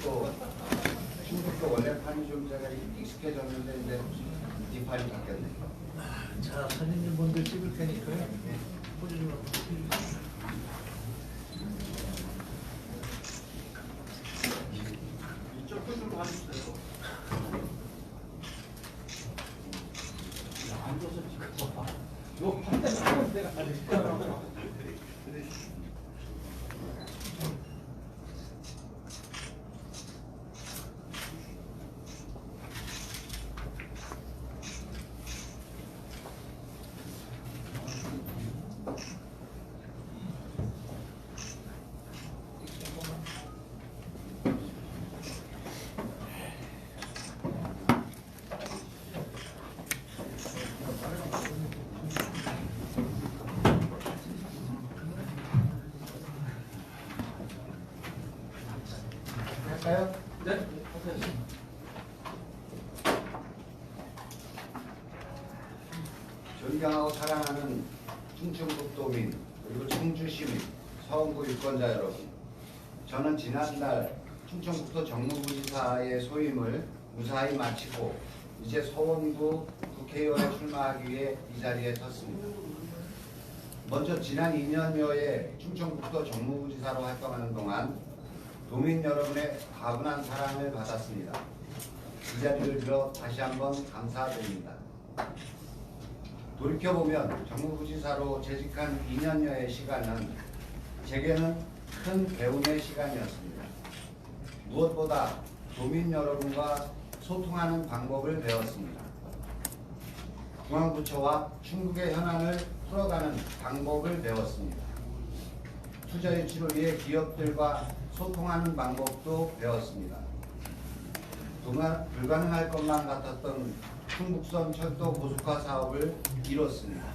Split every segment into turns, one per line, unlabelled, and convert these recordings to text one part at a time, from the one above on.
충북도 충북도 원래 판이 좀 제가 익숙해졌는데 이제 뒷판이 바뀌었네요.
자, 사진 좀 먼저 찍을 테니까요. 한번 해주세요.
이쪽도 좀 봐주세요. 앉아서 찍어. 요 반대 하면 내가 가니까.
할까요?
네. 하세요.
존경하고 사랑하는 충청북도민 그리고 청주시민 서원구 유권자 여러분 저는 지난달 충청북도 정무부지사의 소임을 무사히 마치고 이제 서원구 국회의원에 출마하기 위해 이 자리에 섰습니다. 먼저 지난 2년여의 충청북도 정무부지사로 활동하는 동안 도민 여러분의 과분한 사랑을 받았습니다. 이 자리를 빌어 다시 한번 감사드립니다. 돌이켜보면 정무부지사로 재직한 2년여의 시간은 제게는 큰 배움의 시간이었습니다. 무엇보다 도민 여러분과 소통하는 방법을 배웠습니다. 중앙부처와 충북의 현안을 풀어가는 방법을 배웠습니다. 투자 유치를 위해 기업들과 소통하는 방법도 배웠습니다. 불가- 불가능할 것만 같았던 충북선 철도 고속화 사업을 이뤘습니다.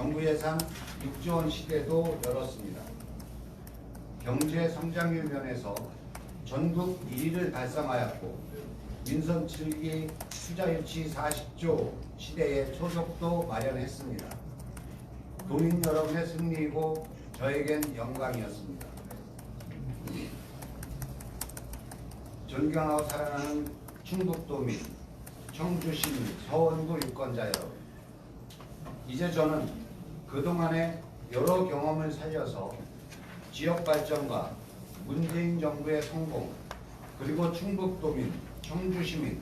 정부 예산 6조 원 시대도 열었습니다. 경제 성장률 면에서 전국 1위를 달성하였고 민선 7기 투자 유치 40조 시대의 초석도 마련했습니다. 도민 여러분의 승리이고 저에겐 영광이었습니다. 존경하고 사랑하는 충북도민, 청주시민, 서원구 유권자 여러분. 이제 저는 그동안의 여러 경험을 살려서 지역 발전과 문재인 정부의 성공, 그리고 충북도민, 청주시민,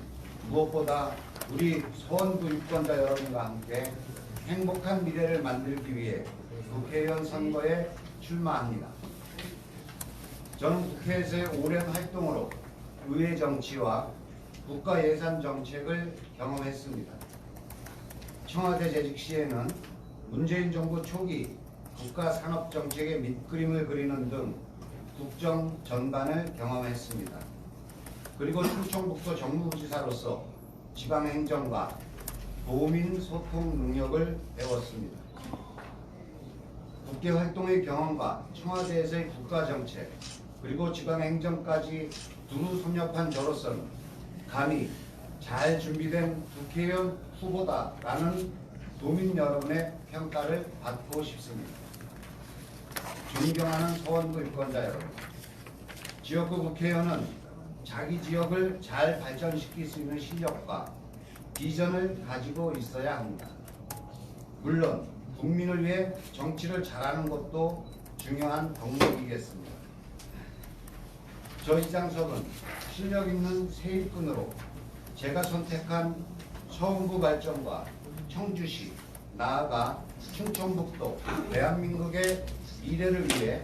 무엇보다 우리 서원구 유권자 여러분과 함께 행복한 미래를 만들기 위해 국회의원 선거에 출마합니다. 저는 국회에서의 오랜 활동으로 의회 정치와 국가 예산 정책을 경험했습니다. 청와대 재직 시에는 문재인 정부 초기 국가 산업 정책의 밑그림을 그리는 등 국정 전반을 경험했습니다. 그리고 충청북도 정무부지사로서 지방행정과 도민 소통 능력을 배웠습니다. 국회 활동의 경험과 청와대에서의 국가 정책 그리고 지방 행정까지 두루 섭렵한 저로서는 감히 잘 준비된 국회의원 후보다라는 도민 여러분의 평가를 받고 싶습니다. 존경하는 서원구 유권자 여러분, 지역구 국회의원은 자기 지역을 잘 발전시킬 수 있는 실력과 비전을 가지고 있어야 합니다. 물론 국민을 위해 정치를 잘하는 것도 중요한 덕목이겠습니다. 저 이장석은 실력 있는 세입꾼으로 제가 선택한 서운구 발전과 청주시 나아가 충청북도 대한민국의 미래를 위해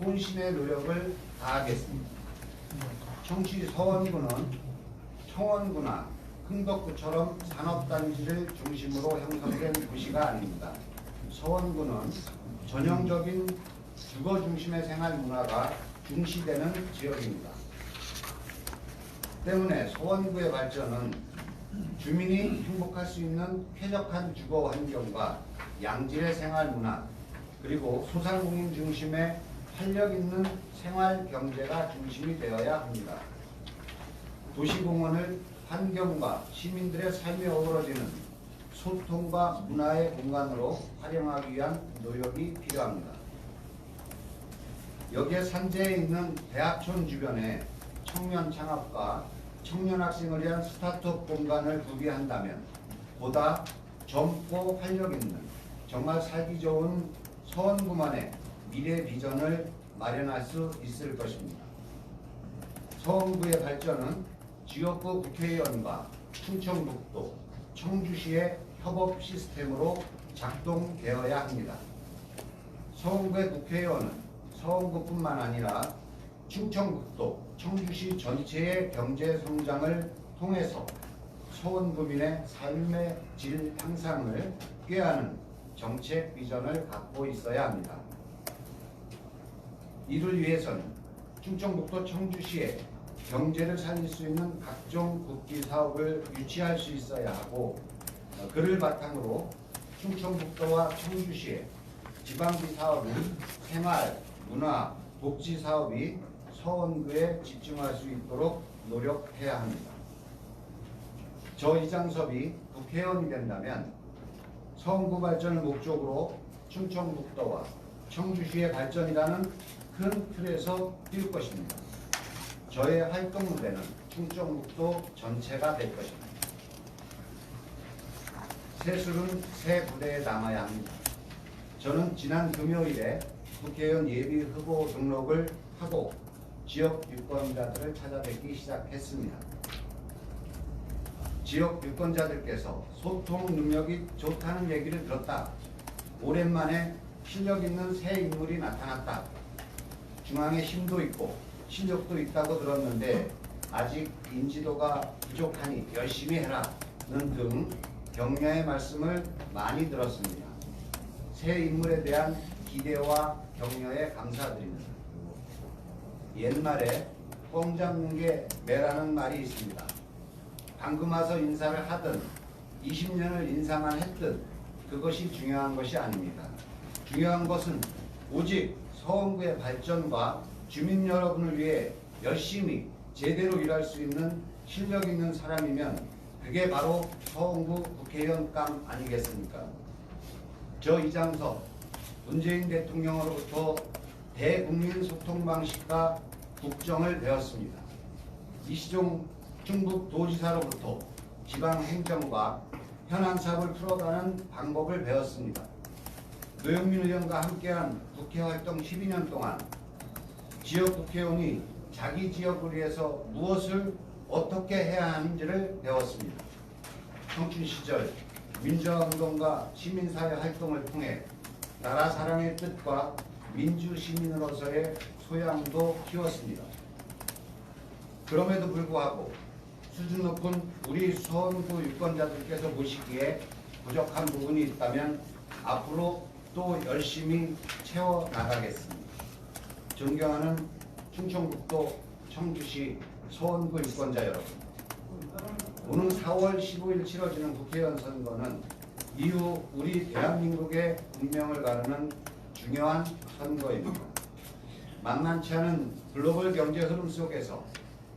혼신의 노력을 다하겠습니다. 청시 서원구는 청원구나 흥덕구처럼 산업단지를 중심으로 형성된 도시가 아닙니다. 서원구는 전형적인 주거 중심의 생활 문화가 중시되는 지역입니다. 때문에 서원구의 발전은 주민이 행복할 수 있는 쾌적한 주거 환경과 양질의 생활 문화 그리고 소상공인 중심의 활력 있는 생활 경제가 중심이 되어야 합니다. 도시공원을 환경과 시민들의 삶에 어우러지는 소통과 문화의 공간으로 활용하기 위한 노력이 필요합니다. 여기에 산재에 있는 대학촌 주변에 청년 창업과 청년 학생을 위한 스타트업 공간을 구비한다면 보다 젊고 활력 있는 정말 살기 좋은 서원구만의 미래 비전을 마련할 수 있을 것입니다. 서원구의 발전은 지역구 국회의원과 충청북도, 청주시의 협업 시스템으로 작동되어야 합니다. 서원구의 국회의원은 서원구뿐만 아니라 충청북도, 청주시 전체의 경제 성장을 통해서 서원구민의 삶의 질 향상을 꾀하는 정책 비전을 갖고 있어야 합니다. 이를 위해서는 충청북도 청주시에 경제를 살릴 수 있는 각종 국기 사업을 유치할 수 있어야 하고 어, 그를 바탕으로 충청북도와 청주시에 지방기 사업인 생활, 문화, 복지 사업이 서원구에 집중할 수 있도록 노력해야 합니다. 저 이장섭이 국회의원이 된다면 서원구 발전을 목적으로 충청북도와 청주시의 발전이라는 큰 틀에서 뛸 것입니다. 저의 활동 무대는 충청북도 전체가 될 것입니다. 새술은 새 부대에 남아야 합니다. 저는 지난 금요일에 국회의원 예비 후보 등록을 하고 지역 유권자들을 찾아뵙기 시작했습니다. 지역 유권자들께서 소통 능력이 좋다는 얘기를 들었다. 오랜만에 실력 있는 새 인물이 나타났다. 중앙에 힘도 있고 실력도 있다고 들었는데 아직 인지도가 부족하니 열심히 해라는 등 격려의 말씀을 많이 들었습니다. 새 인물에 대한 기대와 격려에 감사드립니다. 옛말에 뻥 잡는 게 매라는 말이 있습니다. 방금 와서 인사를 하든 20년을 인사만 했든 그것이 중요한 것이 아닙니다. 중요한 것은 오직 서원구의 발전과 주민 여러분을 위해 열심히 제대로 일할 수 있는 실력 있는 사람이면 그게 바로 서원구 국회의원감 아니겠습니까? 저 이장섭 문재인 대통령으로부터 대국민 소통 방식과 국정을 배웠습니다. 이시종 충북 도지사로부터 지방 행정과 현안 사업을 풀어가는 방법을 배웠습니다. 노영민 의원과 함께한 국회 활동 12년 동안 지역 국회의원이 자기 지역을 위해서 무엇을 어떻게 해야 하는지를 배웠습니다. 청춘 시절 민주화 운동과 시민사회 활동을 통해 나라 사랑의 뜻과 민주시민으로서의 소양도 키웠습니다. 그럼에도 불구하고 수준 높은 우리 서원구 유권자들께서 보시기에 부족한 부분이 있다면 앞으로 또 열심히 채워 나가겠습니다. 존경하는 충청북도 청주시 서원구 유권자 여러분, 오는 4월 15일 치러지는 국회의원 선거는 이후 우리 대한민국의 운명을 가르는 중요한 선거입니다. 만만치 않은 글로벌 경제 흐름 속에서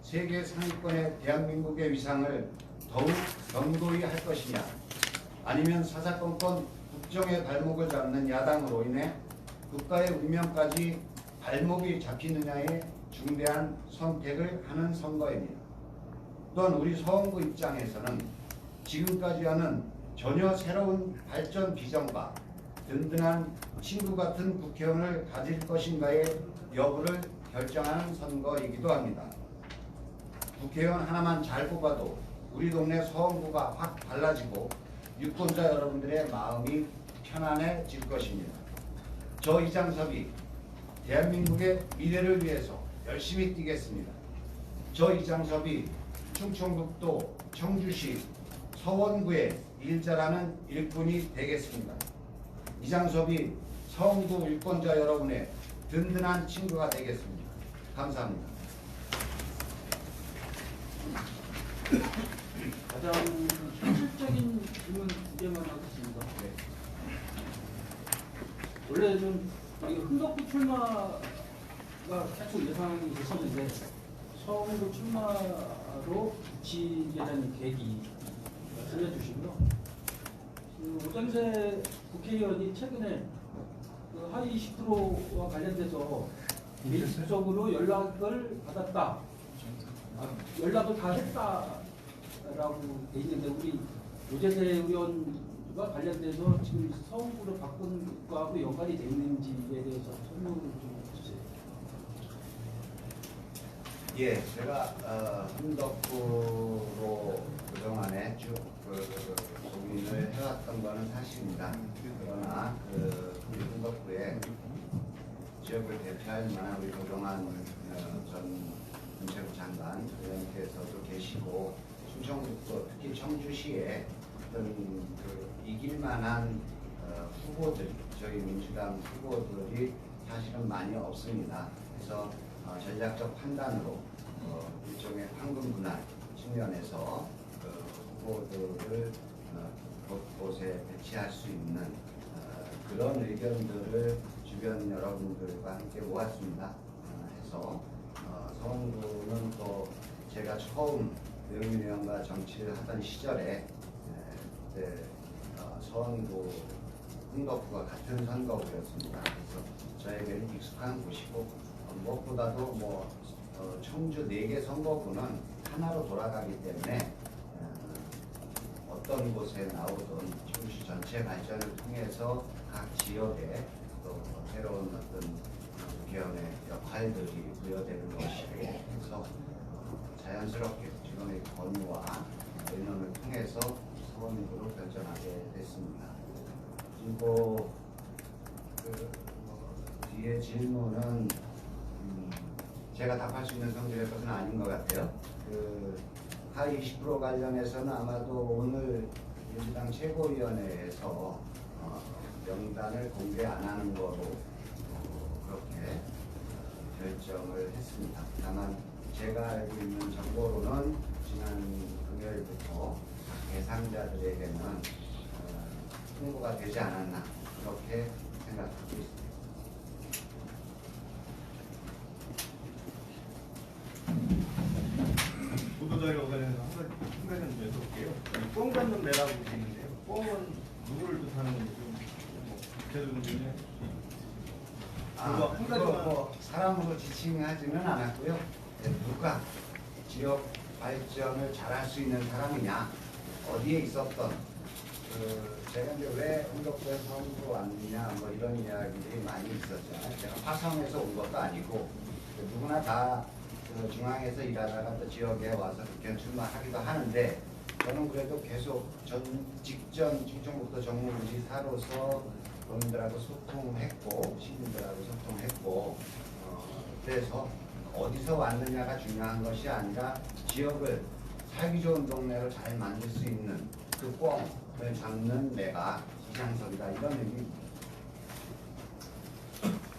세계 상위권의 대한민국의 위상을 더욱 견고히 할 것이냐 아니면 사사건건 국정의 발목을 잡는 야당으로 인해 국가의 운명까지 발목이 잡히느냐의 중대한 선택을 하는 선거입니다. 또한 우리 서원구 입장에서는 지금까지와는 전혀 새로운 발전 비전과 든든한 친구 같은 국회의원을 가질 것인가의 여부를 결정하는 선거이기도 합니다. 국회의원 하나만 잘 뽑아도 우리 동네 서원구가 확 달라지고 유권자 여러분들의 마음이 편안해질 것입니다. 저 이장섭이 대한민국의 미래를 위해서 열심히 뛰겠습니다. 저 이장섭이 충청북도 청주시 서원구의 일자라는 일꾼이 되겠습니다. 이장섭이 서원구 유권자 여러분의 든든한 친구가 되겠습니다. 감사합니다.
가장 현실적인 질문 두 개만 하겠습니다. 원래는 이 흥덕구 출마가 계속 예상이 됐었는데 서울구 출마로 된 계기 알려주시고요. 그 오장세 국회의원이 최근에 그 하위 10%와 관련돼서 개인적으로 연락을 받았다. 아, 연락을 다 했다라고 돼 있는데 우리 오재세 의원과 관련돼서 지금 서울구로 바꾼 거하고 연관이 돼 있는지에 대해서 설명을 좀 해주세요.
예, 제가 어, 흥덕구로 그동안에 쭉 그 고민을 해왔던 거는 사실입니다. 그러나 그 우리 흥덕구에 지역을 대표할 만한 우리 그동안 어, 전 문체부 장관 의원께서도 계시고 충청북도 특히 청주시에 어떤 그 이길 만한 어, 후보들 저희 민주당 후보들이 사실은 많이 없습니다. 그래서 어, 전략적 판단으로 어, 일종의 황금 분할 측면에서 그 후보들을 어, 곳곳에 배치할 수 있는 어, 그런 의견들을 주변 여러분들과 함께 모았습니다. 어, 해서 어, 서원구는 또 제가 처음 의원 의원과 정치를 하던 시절에 에, 그때 어, 서원구 흥덕구가 같은 선거구였습니다. 그래서 저에게는 익숙한 곳이고 어, 무엇보다도 뭐 어, 청주 네개 선거구는 하나로 돌아가기 때문에 어, 어떤 곳에 나오든 청주 전체 발전을 통해서 각 지역에 또 새로운 어떤 개헌의 역할들이 부여되는 것이고 그래서 어, 자연스럽게 지금의 권유와 의논을 통해서 서원구로 결정하게 됐습니다. 그리고 그 뭐, 뒤에 질문은 음, 제가 답할 수 있는 성질의 것은 아닌 것 같아요. 그 하위 20% 관련해서는 아마도 오늘 민주당 최고위원회에서 어, 명단을 공개 안 하는 거로 어, 그렇게 어, 결정을 했습니다. 다만 제가 알고 있는 정보로는 지난 금요일부터 각 대상자들에게는 어, 홍보가 되지 않았나 그렇게 생각하고 있습니다.
보도자료 관련해서 한 가지, 한 가지는 뻥 잡는 매라고 있는데요. 뻥은 누구를 뜻하는 건지 좀 뭐, 해-
아,
한 가지만
뭐 사람으로 지칭하지는 않았고요. 네, 누가 지역 발전을 잘할 수 있는 사람이냐, 어디에 있었던 그 제가 이제 왜 흥덕구에 서울로 왔느냐 뭐 이런 이야기들이 많이 있었잖아요. 제가 화성에서 온 것도 아니고 그 누구나 다 그 중앙에서 일하다가 또 지역에 와서 국회의원 출마하기도 하는데 저는 그래도 계속 전 직전 충청북도 정무부지사로서 국민들하고 소통했고 시민들하고 소통했고 어, 그래서 어디서 왔느냐가 중요한 것이 아니라 지역을 살기 좋은 동네로 잘 만들 수 있는 그 뻥을 잡는 내가 이장석이다 이런 의미입니다.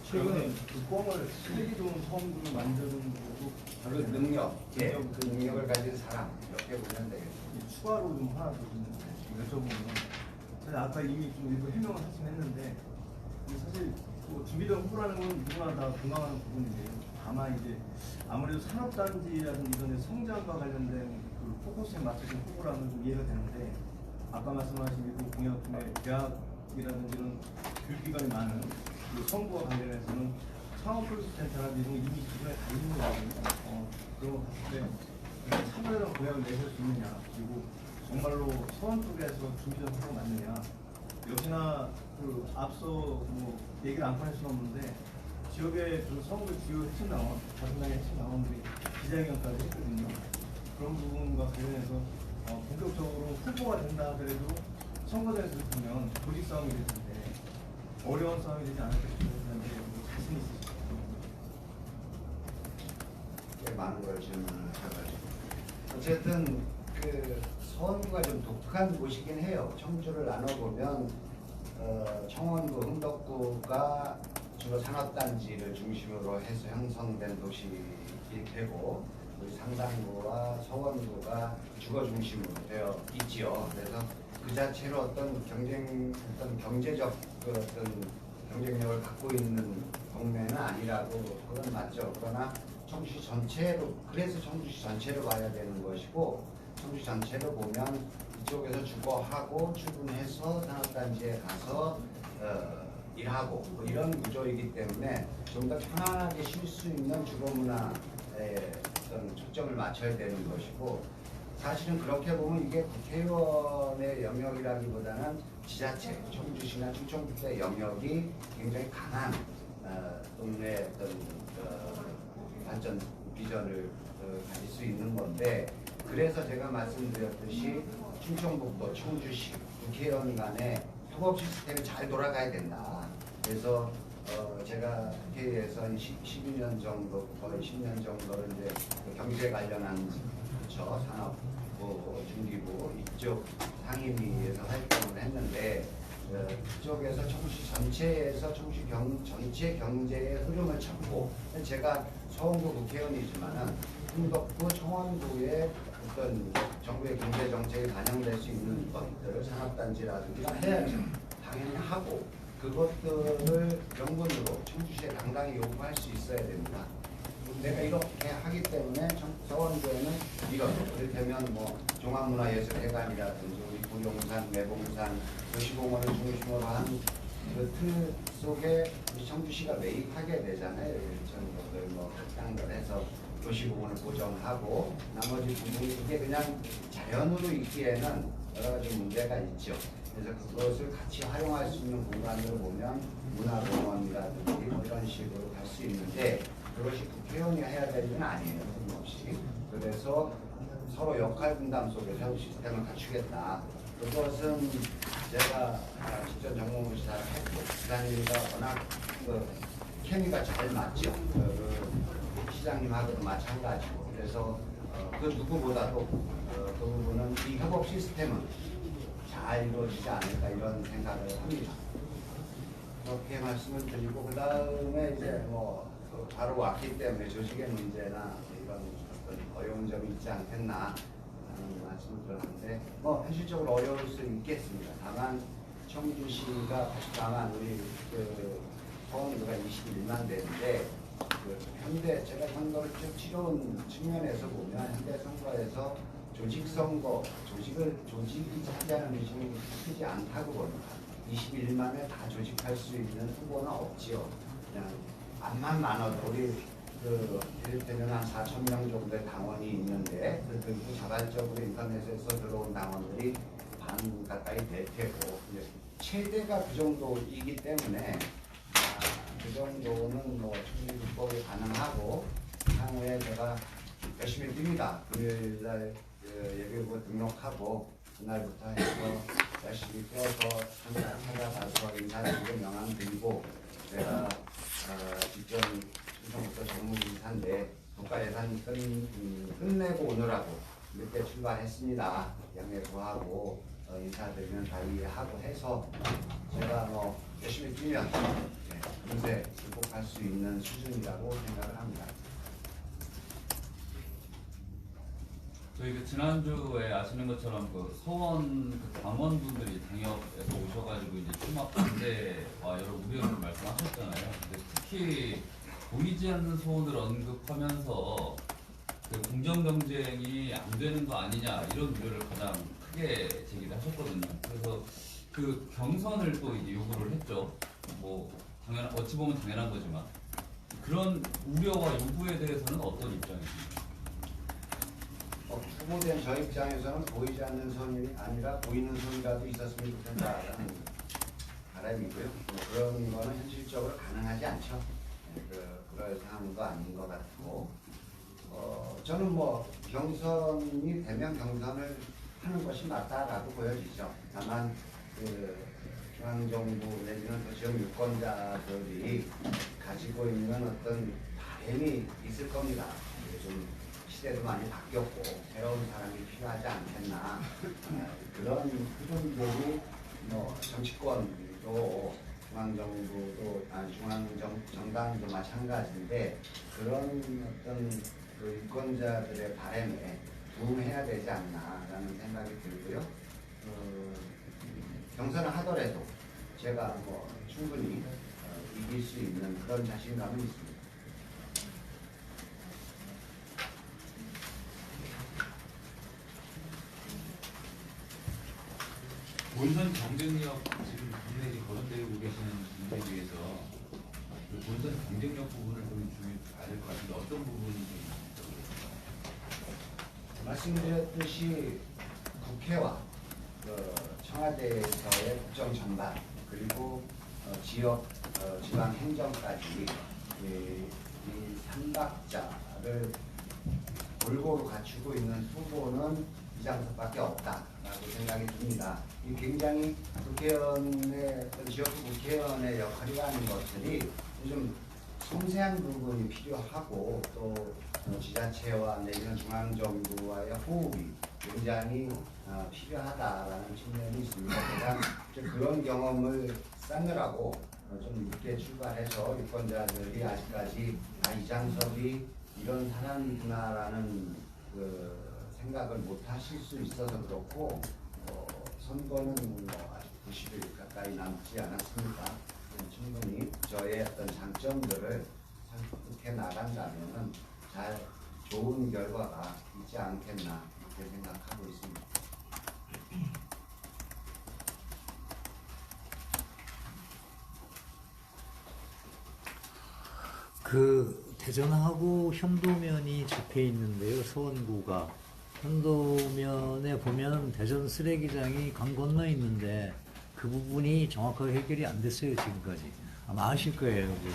최근에 그 뻥을 쓰레기 좋은 성들을 만드는 거고
그 능력, 예, 그 능력을 가진 사람 이렇게 보면 되겠죠.
이 추가로 좀 하나 더좀 여쭤보면 사실 아까 이미 좀 일부 해명을 하긴 했는데 사실 뭐 준비된 후보라는 건 누구나 다 공감하는 부분인데요. 다만 이제 아무래도 산업단지라든지 이런 데 성장과 관련된 그 포커스에 맞춰진 후보라면 좀 이해가 되는데 아까 말씀하신 일부 공약 중에 대학이라든지 이런 교육기관이 많은 그 선거와 관련해서는 창업교육센터라든지 이런 거 이미 기존에 다 있는 거거든요. 어, 그런 거 봤을 때 참여랑 공약을 내실 수 있느냐 그리고 정말로 서원 쪽에서 준비된 후보 맞느냐 역시나 그 앞서 뭐 얘기를 안 꺼낼 수는 없는데 지역의 그 서울의 주요 핵심 나원 명의 핵심 나원들이 기자회견까지 했거든요. 그런 부분과 관련해서 어, 본격적으로 후보가 된다 하더라도 선거전에서 보면 조직 싸움이 될 텐데 어려운 싸움이 되지 않을까 싶은데 뭐 자신 있으시죠?
꽤 많은 걸 질문을 하셔가지고 어쨌든 그 서원구가 좀 독특한 곳이긴 해요. 청주를 나눠보면 어, 청원구, 흥덕구가 주로 산업단지를 중심으로 해서 형성된 도시일 테고 우리 상당구와 서원구가 주거 중심으로 되어 있지요. 그래서 그 자체로 어떤 경쟁, 어떤 경제적 그 어떤 경쟁력을 갖고 있는 동네는 아니라고 그건 맞죠. 그러나 청주시 전체로 그래서 청주시 전체를 봐야 되는 것이고 청주 전체를 보면 이쪽에서 주거하고 출근해서 산업단지에 가서 어, 일하고 뭐 이런 구조이기 때문에 좀 더 편안하게 쉴 수 있는 주거 문화의 어떤 초점을 맞춰야 되는 것이고 사실은 그렇게 보면 이게 국회의원의 영역이라기보다는 지자체, 청주시나 충청북도의 영역이 굉장히 강한 어, 동네 어떤 어, 발전 비전을 어, 가질 수 있는 건데 그래서 제가 말씀드렸듯이 충청북도, 청주시, 국회의원 간의 협업 시스템이 잘 돌아가야 된다. 그래서 어, 제가 국회에서 한 10, 12년 정도, 거의 10년 정도를 이제 그 경제 관련한 부처, 산업부, 중기부 이쪽 상임위에서 활동을 했는데 어, 그쪽에서 청시 전체에서 청시 경, 전체 경제의 흐름을 찾고 제가 서원구 국회의원이지만은 흥덕구 청원구의 어떤 정부의 경제 정책이 반영될 수 있는 것들을 산업단지라든가 해야죠. 당연히 하고 그것들을 명분으로 청주시에 당당히 요구할 수 있어야 됩니다. 내가 이렇게 하기 때문에 청- 서원구에는 이런 이를테면 뭐 종합문화예술회관이라든지 우리 구룡산, 매봉산, 도시공원을 중심으로 한 그 틀 속에 우리 청주시가 매입하게 되잖아요. 일천 것들 뭐 땅들 해서 도시공원을 보정하고 나머지 부분이 이게 그냥 자연으로 있기에는 여러 가지 문제가 있죠. 그래서 그것을 같이 활용할 수 있는 공간을 보면 문화공원이라든지 뭐 이런 식으로 갈 수 있는데 그것이 국회의원이 해야 될 일은 아니에요. 없이. 그래서 서로 역할 분담 속에서 시스템을 갖추겠다. 그것은 제가 아, 직전 정무부시 잘 했고 기사님과 워낙 그 케미가 잘 맞죠. 그 시장님하고도 마찬가지고 그래서 어, 그 누구보다도 어, 그 부분은 이 협업 시스템은 잘 이루어지지 않을까 이런 생각을 합니다. 그렇게 말씀을 드리고 그 다음에 이제 뭐 어, 바로 왔기 때문에 조직의 문제나 이런 어떤 어려운 점이 있지 않겠나 하는 말씀을 드렸는데 뭐 현실적으로 어려울 수 있겠습니다. 다만 청주시가 다만 우리 그 서원구가 21만 대인데 그 현대 제가 선거를 쭉 치러온 측면에서 보면 현대 선거에서 조직 선거 조직을 조직이 차지하는 비중이 크지 않다고 봅니다. 21만에 다 조직할 수 있는 후보는 없지요. 그냥 암만 많아도 우리 그 이를테면 한 4천 명 정도의 당원이 있는데 그 그리고 자발적으로 인터넷에서 들어온 당원들이 반 가까이 될 테고 이제 최대가 그 정도이기 때문에 아, 그 정도는 뭐 충분히 가능하고 향후에 제가 열심히 뜁니다. 금요일날 그 예비후보 등록하고 그날부터 해서 열심히 뛰어서 찾아가서 인사드리고 명함 드리고 제가 어, 직전 충청부터 정무인사인데 국가 예산 끝, 음, 끝내고 오느라고 늦게 출발했습니다. 양해 구하고 어, 인사드리면 다 이해하고 해서 제가 뭐 열심히 뛰면 네, 금세 극복할 수 있는 수준이라고 생각을 합니다.
저희 그 지난주에 아시는 것처럼 그 서원 그 당원분들이 당협에서 오셔가지고 이제 출마 반대와 여러 우려를 말씀하셨잖아요. 근데 특히 보이지 않는 소원을 언급하면서 그 공정 경쟁이 안 되는 거 아니냐 이런 우려를 가장 크게 제기를 하셨거든요. 그래서 그 경선을 또 이제 요구를 했죠. 뭐 당연 어찌 보면 당연한 거지만 그런 우려와 요구에 대해서는 어떤 입장이십니까?
어, 후보된 저 입장에서는 보이지 않는 선이 아니라 보이는 선이라도 있었으면 좋겠다라는 바람이고요. 뭐 그런 거는 현실적으로 가능하지 않죠. 네, 그, 그럴 상황도 아닌 것 같고 어, 저는 뭐 경선이 되면 경선을 하는 것이 맞다라고 보여지죠. 다만 그 중앙정부 내지는 그 지역 유권자들이 가지고 있는 어떤 바램이 있을 겁니다. 좀 시대도 많이 바뀌었고 새로운 사람이 필요하지 않겠나 아, 그런 흐름들이 뭐 정치권도 중앙 정부도 아 중앙 정 정당도 마찬가지인데 그런 어떤 그 유권자들의 바램에 부응해야 되지 않나라는 생각이 들고요. 어, 경선을 하더라도 제가 뭐 충분히 어, 이길 수 있는 그런 자신감은 있습니다.
본선 경쟁력 지금 국내에 거론되고 계시는 문제 중에서 그 본선 경쟁력 부분을 좀 주의 봐야 될 것 같은데 어떤 부분이 좀
말씀드렸듯이 국회와 그 청와대에서의 국정 전반 그리고 어, 지역 어, 지방 행정까지 이, 이 삼박자를 골고루 갖추고 있는 후보는 이장석밖에 없다라고 생각이 듭니다. 이 굉장히 국회의원의 어떤 지역구 국회의원의 역할이라는 것들이 좀 섬세한 부분이 필요하고 또 어, 지자체와 내지는 중앙정부와의 호흡이 굉장히 어, 필요하다라는 측면이 있습니다. 제가 그런 경험을 쌓느라고 어, 좀 늦게 출발해서 유권자들이 아직까지 아 이장섭이 이런 사람이구나라는 그 생각을 못 하실 수 있어서 그렇고 어, 선거는 뭐 아직 90일 가까이 남지 않았습니까? 충분히 저의 어떤 장점들을 설득해 나간다면은 잘 좋은 결과가 있지 않겠나 이렇게 생각하고 있습니다.
그 대전하고 현도면이 접해 있는데요. 서원구가 현도면에 보면 대전 쓰레기장이 강 건너 있는데 그 부분이 정확하게 해결이 안 됐어요 지금까지. 아마 아실 거예요. 그.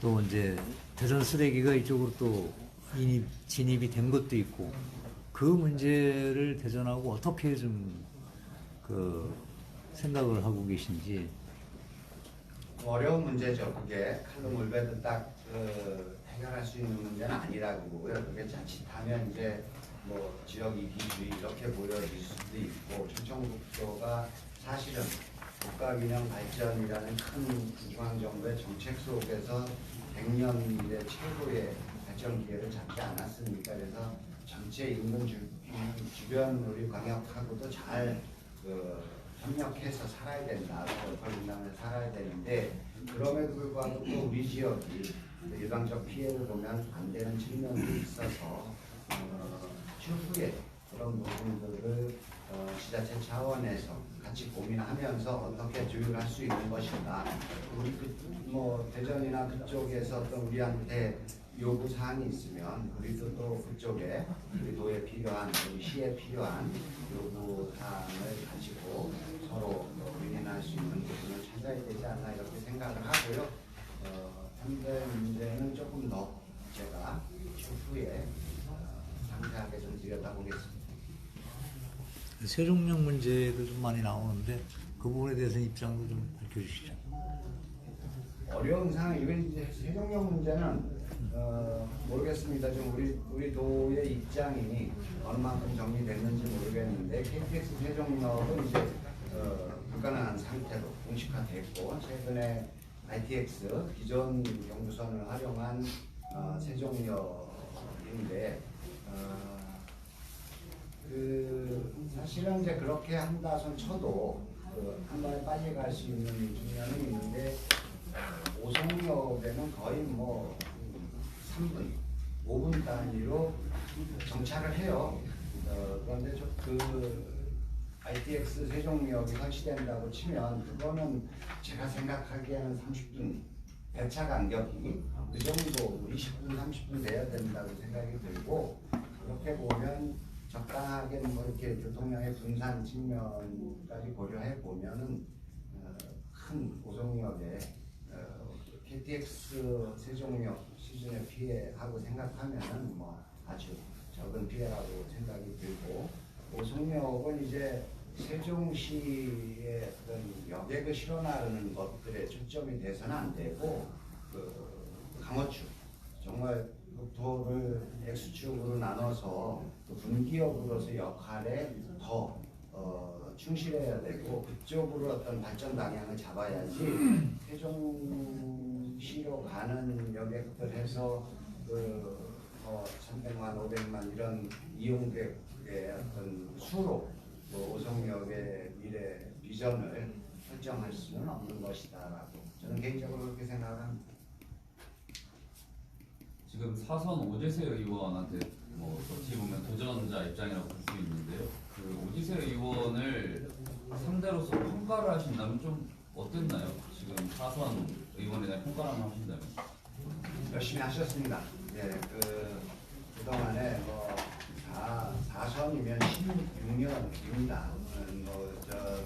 또 이제 대전 쓰레기가 이쪽으로 또 인입 진입이 된 것도 있고 그 문제를 대전하고 어떻게 좀그 생각을 하고 계신지.
어려운 문제죠. 그게 칼로 물베도 딱 그, 해결할 수 있는 문제는 아니라고 보고요. 그게 자칫하면 이제 뭐 지역 이기주의 이렇게 보여질 수도 있고 충청북도가 사실은 국가균형 발전이라는 큰 중앙정부의 정책 속에서 100년 의 최고의 발전 기회를 잡지 않았습니까? 그래서 전체 인근 주, 주변 우리 광역하고도 잘 그, 협력해서 살아야 된다. lokal 분담을 살아야 되는데 그럼에도 불구하고 또 우리 지역이 일방적 피해를 보면 안 되는 측면도 있어서 어, 추후에 그런 부분들을 어, 지자체 차원에서 같이 고민하면서 어떻게 조율할 수 있는 것인가. 우리 그 뭐 대전이나 그쪽에서 어떤 우리한테 요구 사항이 있으면 우리도 또 그쪽에 우리 도에 필요한 우리 시에 필요한 요구 사항을 가지고 서로 뭐 위인할 수 있는 부분을 찾아야 되지 않나 이렇게 생각을 하고요. 어, 현재 문제는 조금 더 제가 추후에 어, 상세하게 좀 들여다보겠습니다.
세종역 문제도 좀 많이 나오는데 그 부분에 대해서 입장도 좀 밝혀주시죠.
어려운 상황 이건 이제 세종역 문제는 어, 모르겠습니다. 좀 우리 우리 도의 입장이 어느 만큼 정리됐는지 모르겠는데 KTX 세종역은 이제 어, 불가능한 상태로 공식화됐고 최근에 ITX 기존 경부선을 활용한 어, 세종역인데 어, 그 사실은 이제 그렇게 한다손 쳐도 그 한 번에 빨리 갈 수 있는 측면이 있는데 오송역에는 거의 뭐 3분, 5분 단위로 정차를 해요. 어, 그런데 저그 ITX 세종역이 설치된다고 치면 그거는 제가 생각하기에는 30분 배차 간격이 그 정도 20분, 30분 돼야 된다고 생각이 들고 그렇게 보면 적당하게 뭐 이렇게 교통량의 분산 측면까지 고려해 보면은 어, 큰 오송역에 어, KTX 세종역 수준의 피해하고 생각하면은 뭐 아주 적은 피해라고 생각이 들고 오송역은 이제 세종시의 어떤 여객을 실어나르는 것들에 초점이 돼서는 안 되고 그 강원축 정말 국토를 X축으로 나눠서 그 분기업으로서 역할에 더 어, 충실해야 되고 그쪽으로 어떤 발전 방향을 잡아야지 세종시로 가는 여객들 해서 그 어, 300만, 500만 이런 이용객의 어떤 수로 또 오송역의 미래 비전을 설정할 수는 없는 것이다라고 저는 개인적으로 그렇게 생각합니다.
지금 사선 오재세 의원한테 뭐 어떻게 보면 도전자 입장이라고 볼 수 있는데요. 그 오재세 의원을 상대로서 평가를 하신다면 좀 어땠나요? 지금 사선 의원에 대한 평가를 하신다면
열심히 하셨습니다. 예, 그 그동안에 뭐 사, 4선이면 16년입니다. 뭐저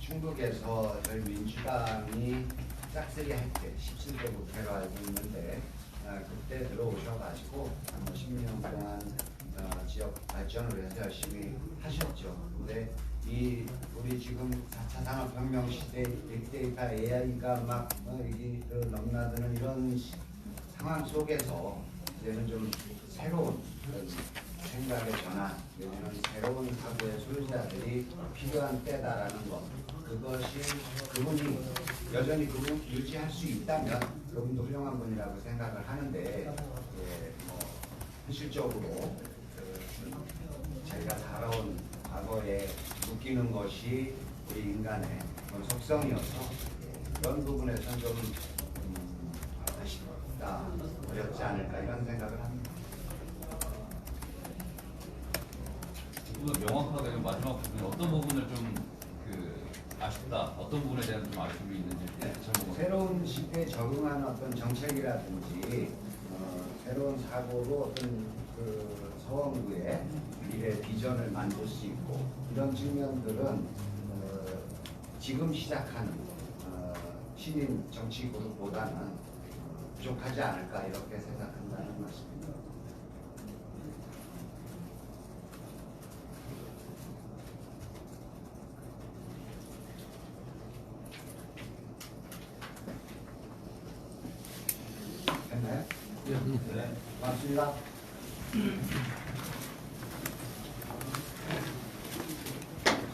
충북에서 저희 민주당이 짝쓸이 할때 17대 국회로 알고 있는데 아, 그때 들어오셔가지고 한 10년 동안 어, 지역 발전을 위해서 열심히 하셨죠. 근데 이 우리 지금 4차 산업혁명 시대 빅데이터 AI가 막 어, 이게 그 넘나드는 이런 시- 상황 속에서 이제는 좀 새로운 생각의 전환, 내지는 새로운 사고의 소유자들이 필요한 때다라는 것. 그것이 그분이 여전히 그분 유지할 수 있다면 그분도 훌륭한 분이라고 생각을 하는데 예, 뭐 현실적으로 그 저희가 살아온 과거에 웃기는 것이 우리 인간의 속성이어서 예, 그런 부분에서는 좀 음, 아쉽다, 어렵지 않을까 이런 생각을 합니다.
좀더 명확하게 좀 마지막 부분에 어떤 부분을 좀그 아쉽다, 어떤 부분에 대한 좀 아쉬움이 있는지
네,
좀
새로운 시대에 적응하는 어떤 정책이라든지 어, 새로운 사고로 어떤 그 서원구의 미래 비전을 만들 수 있고 이런 측면들은 어, 지금 시작하는 어, 신인 정치 그룹보다는 어, 부족하지 않을까 이렇게 말씀입니다.